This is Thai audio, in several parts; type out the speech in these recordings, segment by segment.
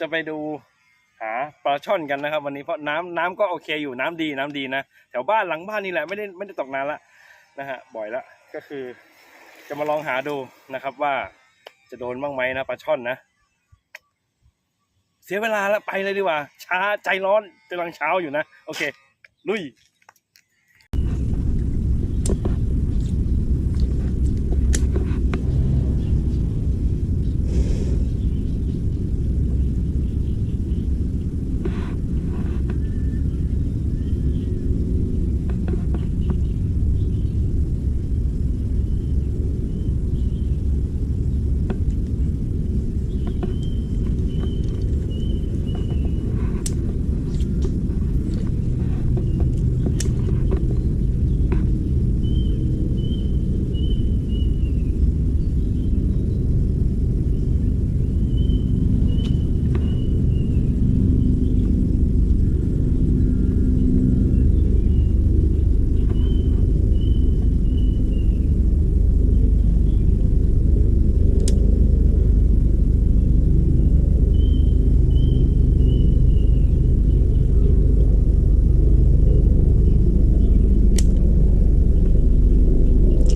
จะไปดูหาปลาช่อนกันนะครับ วันนี้เพราะน้ำน้ำก็โอเคอยู่น้ำดีน้ำดีนะแถวบ้านหลังบ้านนี่แหละไม่ได้ไม่ได้ตกนานละนะฮะบ่อยละก็คือ จะมาลองหาดูนะครับว่าจะโดนบ้างไหมนะปลาช่อนนะ เสียเวลาแล้วไปเลยดีกว่า ช้าใจร้อนกำลังเช้าอยู่นะ โอเค ลุย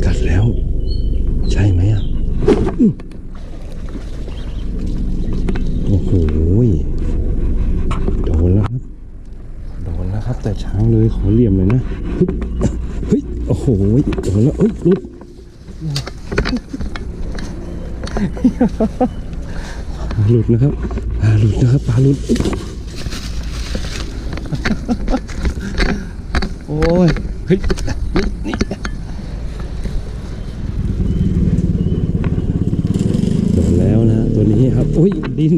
กัดแล้ว ใช่ไหมอะอื้อโอ้โหโดนแล้วครับ โดน แต่ช้างเลยขอเหลี่ยมเลยนะเฮ้ยโอ้โหโดนแล้วเอ้ยลุดปลาหลุดนะครับปลาหลุดนะครับปลาหลุด โอ้ยเฮ้ยนี่นี่โดนแล้วนะ ตัวนี้ครับ อุ้ย ดิ้น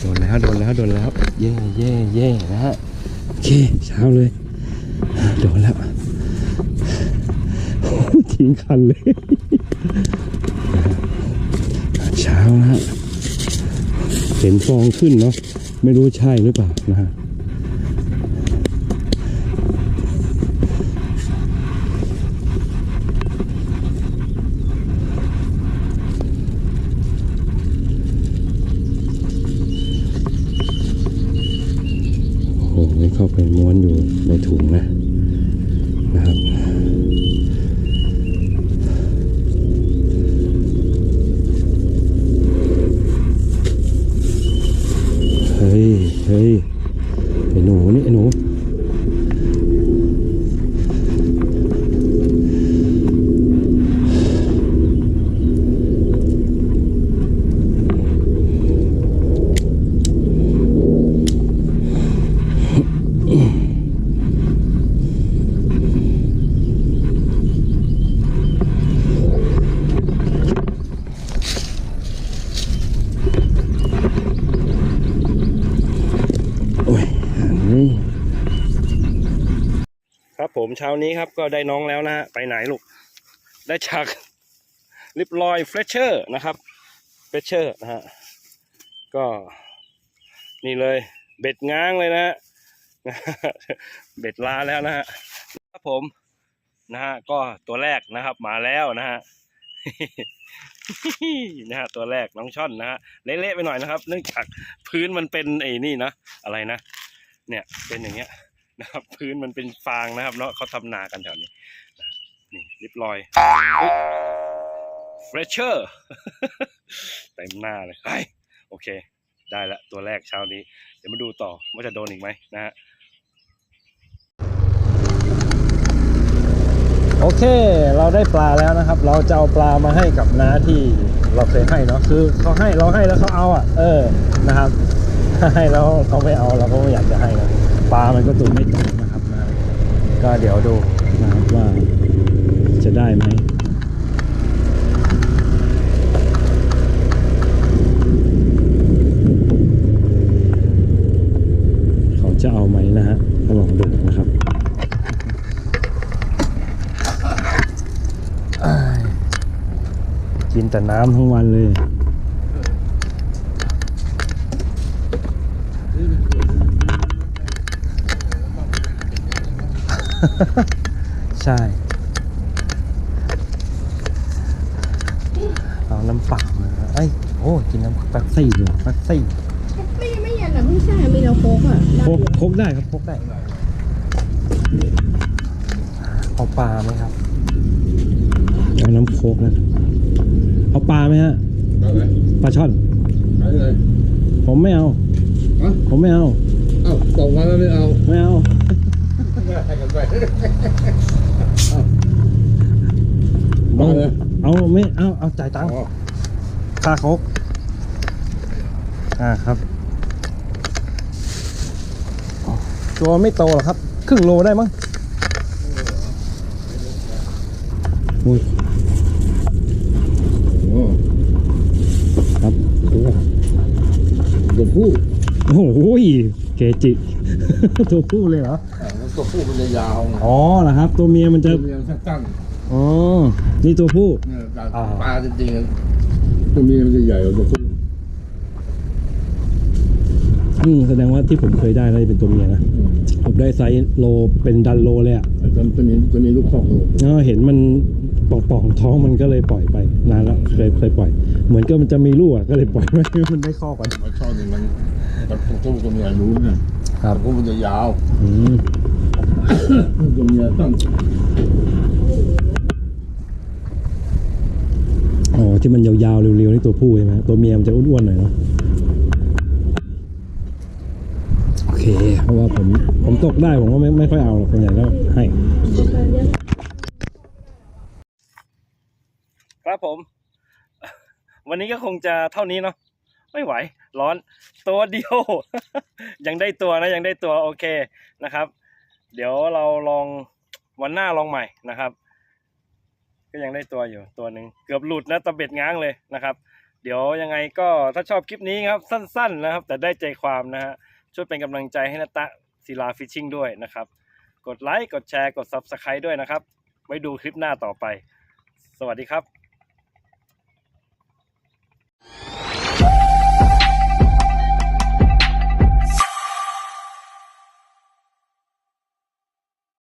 โดนแล้ว โดนแล้ว โดนแล้ว เย่เย่เย่นะฮะ เค เช้าเลย โดนแล้วโอ้ทิ้งคันเลย เช้านะฮะเห็นฟองขึ้นเนาะไม่รู้ใช่หรือเปล่านะฮะ โอ้โหนี่ เข้าไปม้วนอยู่ในถุงนะนะครับ เฮ้ย เฮ้ย ไอ้หนูนี่ไอ้หนู โอ้ยอันนี้ ครับ ผมเช้านี้ครับก็ได้น้องแล้วนะฮะไปไหนลูก ได้จากลิปลอยเฟรชเชอร์นะครับเฟรชเชอร์นะฮะก็นี่เลยเบ็ดง้างเลยนะฮะเบ็ดลาแล้วนะฮะครับผมนะฮะก็ตัวแรกนะครับมาแล้วนะฮะนะฮะตัวแรกน้องช่อนนะฮะเละๆไปหน่อยนะครับ เนื่องจากพื้นมันเป็นไอ้นี่นะอะไรนะ เนี่ยเป็นอย่างเงี้ย นะครับ พื้นมันเป็นฟางนะครับเนาะเขาทำนากันแถวนี้นี่ริบรอยเฟรชเชอร์เต็มหน้าเลยไปโอเค ได้ละตัวแรกเช้านี้ เดี๋ยวมาดูต่อว่าจะโดนอีกไหมนะฮะโอเค เราได้ปลาแล้วนะครับ เราจะเอาปลามาให้กับน้าที่เราเคยให้เนาะคือเขาให้เราให้แล้วเขาเอาอะ เออนะครับให้แล้วเขาไม่เอาเราก็ไม่อยากจะให้นะ ปลามันก็ตัวไม่โตนะครับนะก็เดี๋ยวดูนะครับว่าจะได้ไหมเขาจะเอาไหมนะฮะลองดูนะครับกินแต่น้ำทั้งวันเลย ใช่เอาน้ำเปล่ามาเอ้ยโอ้กินน้ำแป๊บซี่ดีกว่าแป๊บซี่ไม่ไม่เย็นอะไม่ใช่มีเราโค้กอะได้โคกอยู่โคกได้ครับโคกได้เอาปลาไหมครับเอาน้ำโคกนะเอาปลาไหมฮะเอาเลยปลาช่อนไปเลยผมไม่เอาฮะผมไม่เอาเอ้าส่งมาแล้วไม่เอาไม่เอาให้กันไปเอา เอาเลยเอาไม่เอาเอาจ่ายตังค์อ๋อค่าโคกอ่าครับ ตัวไม่โตหรอกครับ ครึ่งโลได้มั้งอุ้ยโอ้ครับดูว่าตัวผู้โอ้โหเกจิตัวผู้เลยเหรออ่าแล้ว ตัวผู้มันจะยาวไงอ๋อเหรอครับ ตัวเมียมันจะตัวเมียมันสั้นอ๋อนี่ตัวผู้ๆเนี่ยการอ่าปลาจริงๆตัวเมียมันจะใหญ่กว่าตัวผู้อืมแสดงว่าที่ผมเคยได้น่าจะเป็นตัวเมียนะอืมผมได้ไซส์โลเป็นดันโลเลยอะแต่ตัวตัวนี้ตัวนี้ลูกคอกเลยแล้วเห็นมันป่องๆท้องมันก็เลยปล่อยไปนานแล้วเคยเคยปล่อย เหมือนก็มันจะมีลูกอะก็เลยปล่อยไว้มันได้ข้อก่อนมันชอบนี่มันมันตัวผู้ตัวเมียรู้นะครับตัวผู้มันจะยาว อืมตัวเมียสั้น อ๋อที่มันยาวๆเร็วๆนี่ตัวผู้ใช่ไหมตัวเมียมันจะอ้วนๆหน่อยเนาะโอเค เพราะว่าผมผมตกได้ผมก็ไม่ไม่ค่อยเอาหรอกคนใหญ่ก็ให้ ครับผม วันนี้ก็คงจะเท่านี้เนาะไม่ไหว ร้อนตัวเดียว ยังได้ตัวนะยังได้ตัวโอเคนะครับ เดี๋ยวเราลองวันหน้าลองใหม่นะครับ ก็ยังได้ตัวอยู่ตัวหนึ่งเกือบหลุดนะตะเบ็ดง้างเลยนะครับ เดี๋ยวยังไงก็ถ้าชอบคลิปนี้ครับสั้น ๆนะครับ แต่ได้ใจความนะฮะช่วยเป็นกำลังใจให้นาตะศิลาฟิชชิ่งด้วยนะครับ กดไลค์กดแชร์กด Subscribe ด้วยนะครับ ไว้ดูคลิปหน้าต่อไป สวัสดีครับ